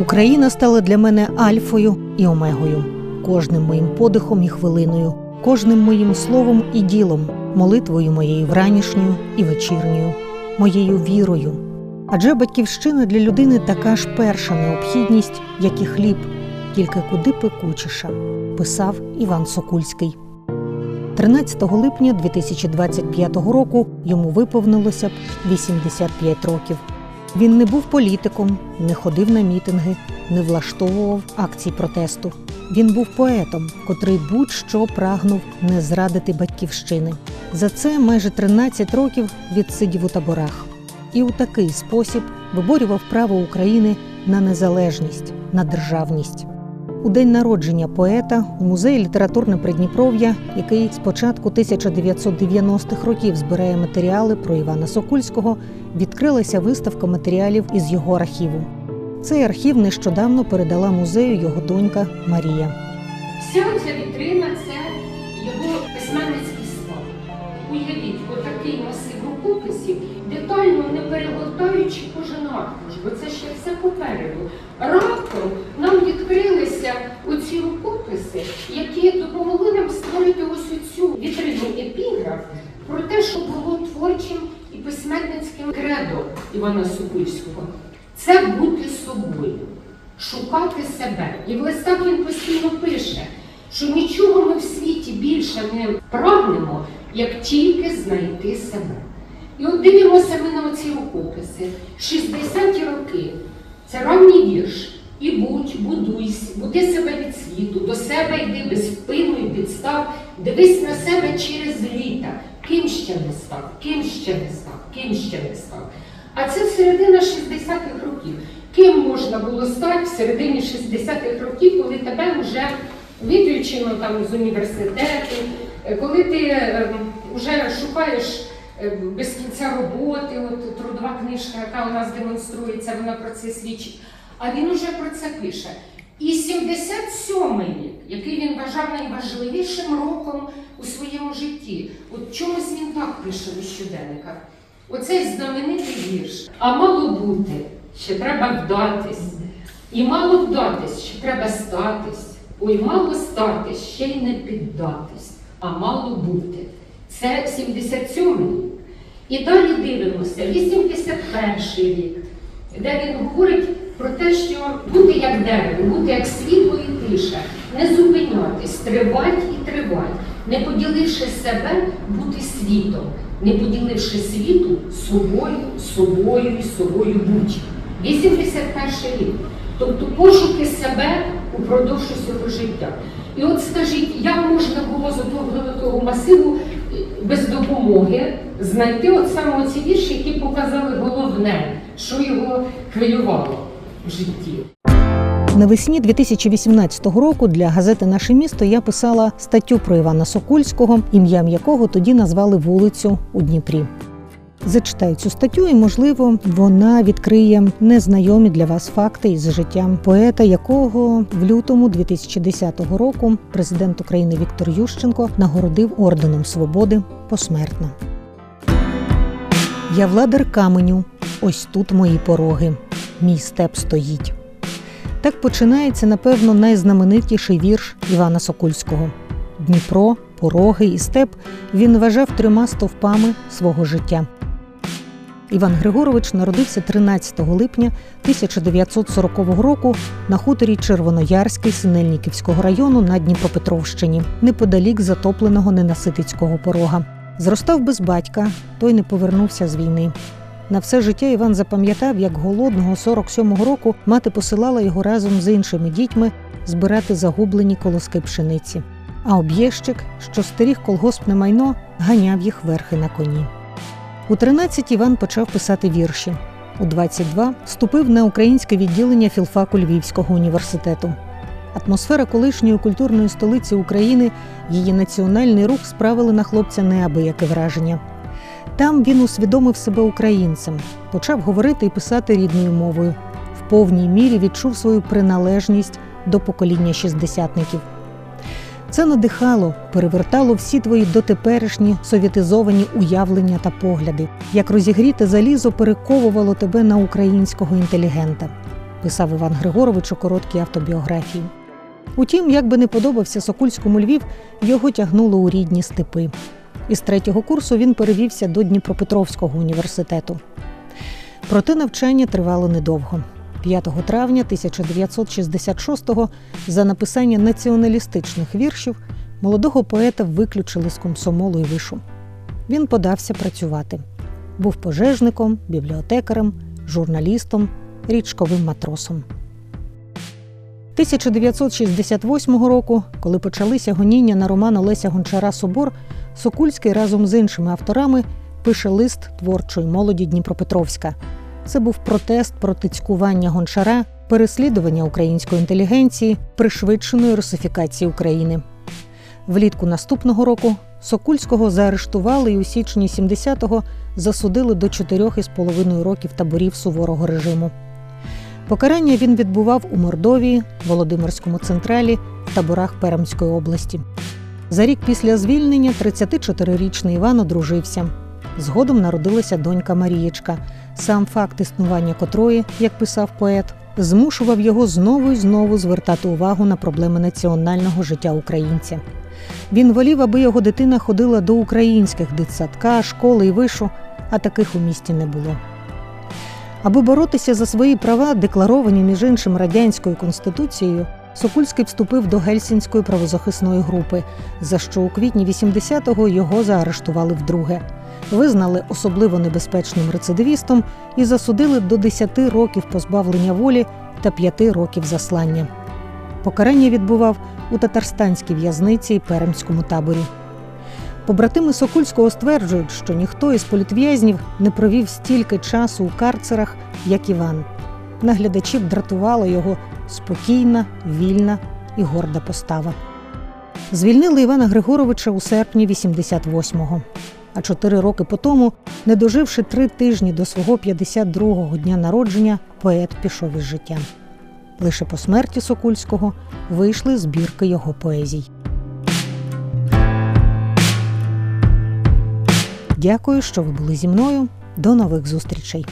Україна стала для мене альфою і омегою, кожним моїм подихом і хвилиною, кожним моїм словом і ділом, молитвою моєю вранішньою і вечірньою, моєю вірою. Адже батьківщина для людини така ж перша необхідність, як і хліб, тільки куди пекучіша, писав Іван Сокульський. 13 липня 2025 року йому виповнилося б 85 років. Він не був політиком, не ходив на мітинги, не влаштовував акцій протесту. Він був поетом, котрий будь-що прагнув не зрадити батьківщини. За це майже 13 років відсидів у таборах. І у такий спосіб виборював право України на незалежність, на державність. У день народження поета у музеї літературне Придніпров'я, який з початку 1990-х років збирає матеріали про Івана Сокульського, відкрилася виставка матеріалів із його архіву. Цей архів нещодавно передала музею його донька Марія. Вся ця вітрина це його письменницький склад. Уявіть, отакий масив рукописів, детально не перегортаючи кожен аркуш, бо це ще все попереду. Раптом нам відкрилися оці рукописи, які допомогли нам створити ось оцю вітрину епіграф про те, що було творчим письменницьким кредо Івана Сокульського. Це бути собою шукати себе. І в листах він постійно пише, що нічого ми в світі більше не прагнемо, як тільки знайти себе. І от дивимося ми на оці рукописи. 60-ті роки це ранній вірш. І будь, будуйся, буди себе від світу, до себе йди без впину і підстав, дивись на себе через літа. Ким ще не став, ким ще не став, ким ще не став. А це середина 60-х років. Ким можна було стати в середині 60-х років, коли тебе вже виключено там з університету, е, коли ти е, вже шукаєш е, без кінця роботи, от трудова книжка, яка у нас демонструється, вона про це свідчить. А він уже про це пише. І 77-й рік, який він вважав найважливішим роком у своєму житті. От чомусь він так пише у щоденниках. Оцей знаменитий вірш. А мало бути, ще треба вдатись. І мало вдатись, ще треба статись. Ой, мало статись, ще й не піддатись. А мало бути. Це 77-й рік. І далі дивимося, 81-й рік, де він говорить про те, що бути як дерево, бути як світло і тиша, не зупинятись, тривать і тривать, не поділивши себе, бути світом, не поділивши світу собою, собою і собою будь. 81 рік. Тобто пошуки себе упродовж усього життя. І от скажіть, як можна було з того великого масиву е, без допомоги знайти от саме ці вірші, які показали головне, що його хвилювало в житті. Навесні 2018 року для газети Наше місто я писала статтю про Івана Сокульського, ім'ям якого тоді назвали вулицю у Дніпрі. Зачитаю цю статтю, і можливо вона відкриє незнайомі для вас факти із життя поета, якого в лютому 2010 року президент України Віктор Ющенко нагородив орденом свободи посмертно. Я владар каменю, ось тут мої пороги. Мій степ стоїть. Так починається, напевно, найзнаменитіший вірш Івана Сокульського. Дніпро, пороги і степ він вважав трьома стовпами свого життя. Іван Григорович народився 13 липня 1940 року на хуторі Червоноярський Синельниківського району на Дніпропетровщині, неподалік затопленого ненаситицького порога. Зростав без батька, той не повернувся з війни. На все життя Іван запам'ятав, як голодного 47-го року мати посилала його разом з іншими дітьми збирати загублені колоски пшениці. А об'єщик, що стеріг колгоспне майно, ганяв їх верхи на коні. У 13 Іван почав писати вірші. У 22 вступив на українське відділення філфаку Львівського університету. Атмосфера колишньої культурної столиці України, її національний рух справили на хлопця неабияке враження. Там він усвідомив себе українцем, почав говорити і писати рідною мовою. В повній мірі відчув свою приналежність до покоління шістдесятників. Це надихало, перевертало всі твої дотеперішні совєтизовані уявлення та погляди, як розігріте залізо перековувало тебе на українського інтелігента. писав Іван Григорович у короткій автобіографії. Утім, як би не подобався Сокульському Львів, його тягнуло у рідні степи. Із третього курсу він перевівся до Дніпропетровського університету. Проте навчання тривало недовго. 5 травня 1966-го за написання націоналістичних віршів молодого поета виключили з комсомолу і вишу. Він подався працювати. Був пожежником, бібліотекарем, журналістом, річковим матросом. 1968 року, коли почалися гоніння на роман Олеся Гончара Собор, Сокульський разом з іншими авторами пише лист творчої молоді Дніпропетровська. Це був протест проти цькування гончара, переслідування української інтелігенції, пришвидшеної русифікації України. Влітку наступного року Сокульського заарештували і у січні 70-го засудили до 4,5 років таборів суворого режиму. Покарання він відбував у Мордовії, Володимирському централі, таборах Пермської області. За рік після звільнення 34-річний Іван одружився. Згодом народилася донька Марієчка. Сам факт існування котрої, як писав поет, змушував його знову і знову звертати увагу на проблеми національного життя українця. Він волів, аби його дитина ходила до українських дитсадка, школи і вишу, а таких у місті не було. Аби боротися за свої права, декларовані між іншим радянською конституцією, Сокульський вступив до гельсінської правозахисної групи, за що у квітні 80-го його заарештували вдруге. Визнали особливо небезпечним рецидивістом і засудили до 10 років позбавлення волі та 5 років заслання. Покарання відбував у татарстанській в'язниці і Перемському таборі. Побратими Сокульського стверджують, що ніхто із політв'язнів не провів стільки часу у карцерах, як Іван. Наглядачів дратувала його спокійна, вільна і горда постава. Звільнили Івана Григоровича у серпні 88-го. А чотири роки по тому, не доживши три тижні до свого 52-го дня народження, поет пішов із життя. Лише по смерті Сокульського вийшли збірки його поезій. Дякую, що ви були зі мною. До нових зустрічей!